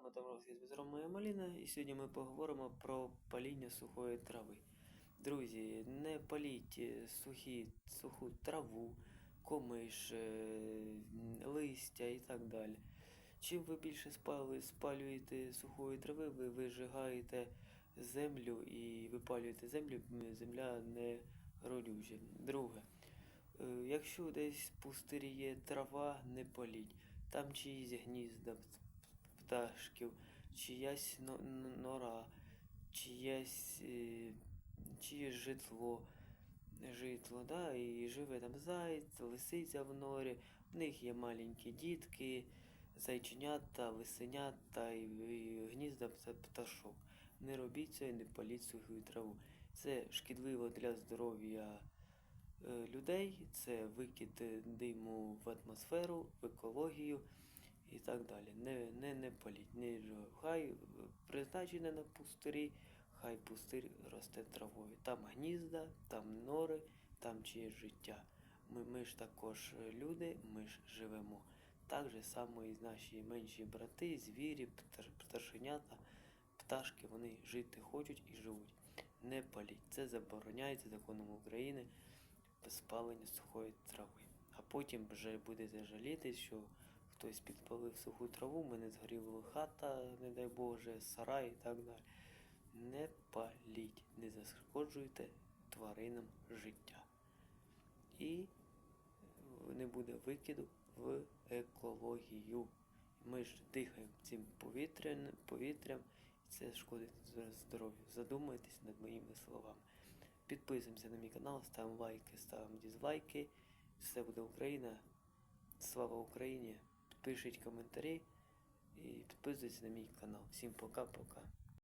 вами Тавровський з Маліна, і сьогодні ми поговоримо про паління сухої трави. Друзі, не паліть е, сухі, суху траву, комиш, е, листя і так далі. Чим ви більше спали, спалюєте сухої трави, ви вижигаєте землю і випалюєте землю, земля не родюча. Друге, е, якщо десь пустирі є трава, не паліть. Там чиїсь гнізда пташків, чиясь нора, чиясь, е, чиєсь житло, житло, да, і живе там заяць, лисиця в норі, в них є маленькі дітки, зайченята, лисенята і, гнізда пташок. Не робіть це і не паліть суху траву. Це шкідливо для здоров'я е, людей, це викид диму в атмосферу, в екологію і так далі. Не, не, не паліть. Не, хай призначене на пустирі, хай пустир росте травою. Там гнізда, там нори, там чиє життя. Ми, ми ж також люди, ми ж живемо. Так же само і наші менші брати, звірі, пташ- пташенята, пташки, вони жити хочуть і живуть. Не паліть. Це забороняється законом України спалення сухої трави. А потім вже будете жаліти, що хтось підпалив суху траву, мене згоріла хата, не дай Боже, сарай і так далі. Не паліть, не зашкоджуйте тваринам життя. І не буде викиду в екологію. Ми ж дихаємо цим повітрям, повітрям і це шкодить здоров'ю. Задумайтесь над моїми словами. Підписуємося на мій канал, ставимо лайки, ставимо дізлайки. Все буде Україна. Слава Україні! Пишіть коментарі і підписуйтесь на мій канал. Всім пока-пока.